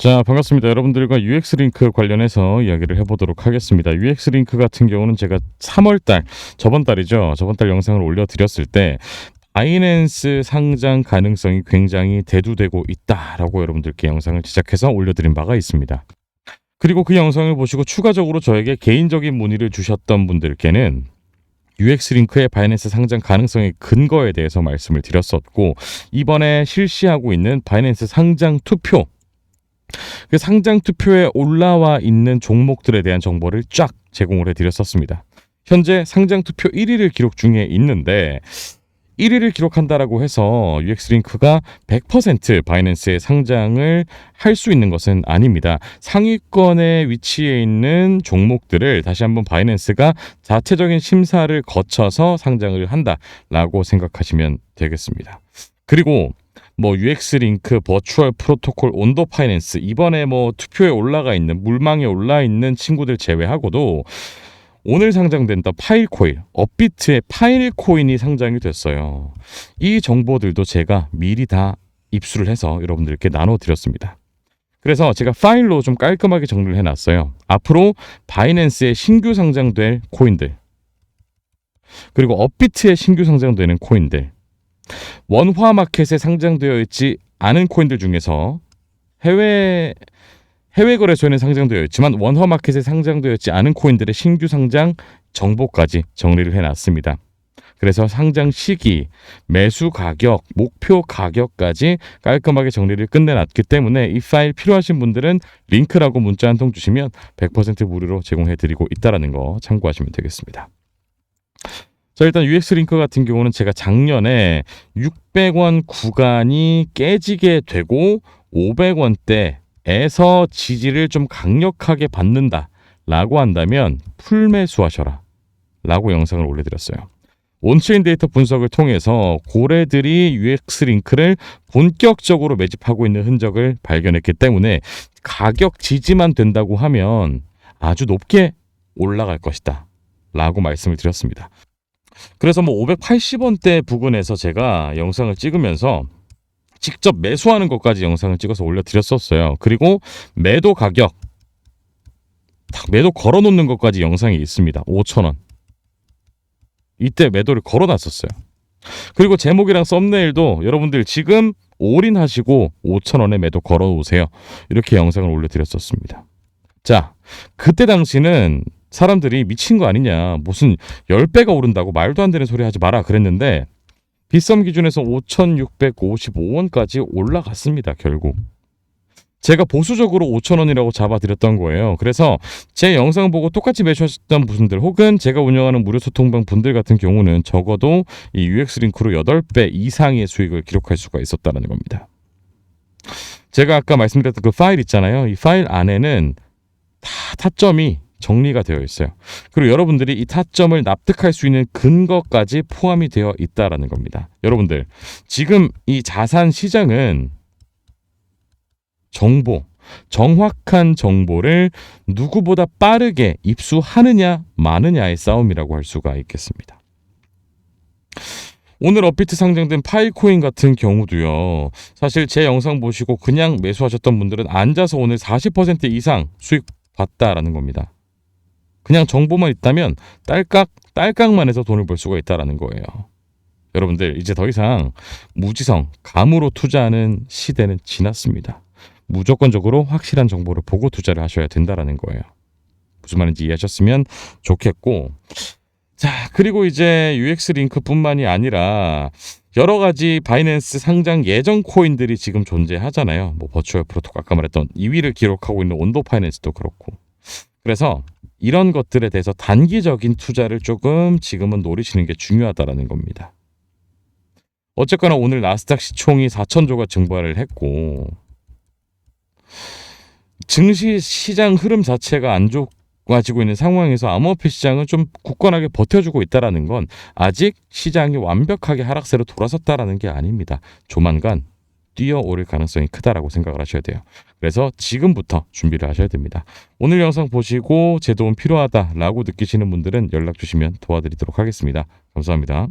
자, 반갑습니다. 여러분들과 UX 링크 관련해서 이야기를 해보도록 하겠습니다. UX 링크 같은 경우는 제가 3월달, 저번 달이죠. 저번 달 영상을 올려드렸을 때, 바이낸스 상장 가능성이 굉장히 대두되고 있다라고 여러분들께 영상을 제작해서 올려드린 바가 있습니다. 그리고 그 영상을 보시고 추가적으로 저에게 개인적인 문의를 주셨던 분들께는 UX 링크의 바이낸스 상장 가능성의 근거에 대해서 말씀을 드렸었고 이번에 실시하고 있는 바이낸스 상장 투표 그 상장 투표에 올라와 있는 종목들에 대한 정보를 쫙 제공을 해드렸었습니다. 현재 상장 투표 1위를 기록 중에 있는데 1위를 기록한다라고 해서 UX링크가 100% 바이낸스에 상장을 할 수 있는 것은 아닙니다. 상위권에 위치해 있는 종목들을 다시 한번 바이낸스가 자체적인 심사를 거쳐서 상장을 한다라고 생각하시면 되겠습니다. 그리고 뭐 UX 링크, 버추얼 프로토콜, 온도 파이낸스 이번에 뭐 투표에 올라가 있는 물망에 올라 있는 친구들 제외하고도 오늘 상장된다 파일코인, 업비트의 파일코인이 상장이 됐어요. 이 정보들도 제가 미리 다 입수를 해서 여러분들께 나눠드렸습니다. 그래서 제가 파일로 좀 깔끔하게 정리를 해놨어요. 앞으로 바이낸스에 신규 상장될 코인들, 그리고 업비트에 신규 상장되는 코인들, 원화 마켓에 상장되어 있지 않은 코인들 중에서 해외 해외 거래소에는 상장되어 있지만 원화 마켓에 상장되어 있지 않은 코인들의 신규 상장 정보까지 정리를 해 놨습니다. 그래서 상장 시기, 매수 가격, 목표 가격까지 깔끔하게 정리를 끝내놨기 때문에 이 파일 필요하신 분들은 링크라고 문자 한 통 주시면 100% 무료로 제공해 드리고 있다라는 거 참고하시면 되겠습니다. 자, 일단 UX 링크 같은 경우는 제가 작년에 600원 구간이 깨지게 되고 500원대에서 지지를 좀 강력하게 받는다 라고 한다면 풀매수하셔라 라고 영상을 올려드렸어요. 온체인 데이터 분석을 통해서 고래들이 UX 링크를 본격적으로 매집하고 있는 흔적을 발견했기 때문에 가격 지지만 된다고 하면 아주 높게 올라갈 것이다 라고 말씀을 드렸습니다. 그래서 뭐 580원대 부근에서 제가 영상을 찍으면서 직접 매수하는 것까지 영상을 찍어서 올려드렸었어요. 그리고 매도 가격, 딱 매도 걸어놓는 것까지 영상이 있습니다. 5천원. 이때 매도를 걸어놨었어요. 그리고 제목이랑 썸네일도 여러분들 지금 올인하시고 5천원에 매도 걸어놓으세요. 이렇게 영상을 올려드렸었습니다. 자, 그때 당시는 사람들이 미친 거 아니냐. 무슨 10배가 오른다고 말도 안 되는 소리 하지 마라 그랬는데 비썸 기준에서 5,655원까지 올라갔습니다. 결국. 제가 보수적으로 5,000원이라고 잡아드렸던 거예요. 그래서 제 영상 보고 똑같이 매수하셨던 분들 혹은 제가 운영하는 무료 소통방 분들 같은 경우는 적어도 이 UX 링크로 8배 이상의 수익을 기록할 수가 있었다는 겁니다. 제가 아까 말씀드렸던 그 파일 있잖아요. 이 파일 안에는 다 타점이 정리가 되어 있어요. 그리고 여러분들이 이 타점을 납득할 수 있는 근거까지 포함이 되어 있다라는 겁니다. 여러분들, 지금 이 자산 시장은 정보, 정확한 정보를 누구보다 빠르게 입수하느냐, 마느냐의 싸움이라고 할 수가 있겠습니다. 오늘 업비트 상장된 파이코인 같은 경우도요. 사실 제 영상 보시고 그냥 매수하셨던 분들은 앉아서 오늘 40% 이상 수익 봤다라는 겁니다. 그냥 정보만 있다면 딸깍 딸깍만 해서 돈을 벌 수가 있다라는 거예요. 여러분들 이제 더 이상 무지성 감으로 투자하는 시대는 지났습니다. 무조건적으로 확실한 정보를 보고 투자를 하셔야 된다라는 거예요. 무슨 말인지 이해하셨으면 좋겠고 자 그리고 이제 UX 링크뿐만이 아니라 여러 가지 바이낸스 상장 예정 코인들이 지금 존재하잖아요. 뭐 버추얼 프로토콜 아까 말했던 2위를 기록하고 있는 온도 파이낸스도 그렇고 그래서 이런 것들에 대해서 단기적인 투자를 조금 지금은 노리시는 게 중요하다라는 겁니다. 어쨌거나 오늘 나스닥 시총이 4천조가 증발을 했고 증시 시장 흐름 자체가 안 좋아지고 있는 상황에서 암호화폐 시장은 좀 굳건하게 버텨주고 있다라는 건 아직 시장이 완벽하게 하락세로 돌아섰다라는 게 아닙니다. 조만간 뛰어오를 가능성이 크다라고 생각을 하셔야 돼요. 그래서 지금부터 준비를 하셔야 됩니다. 오늘 영상 보시고 제 도움 필요하다라고 느끼시는 분들은 연락 주시면 도와드리도록 하겠습니다. 감사합니다.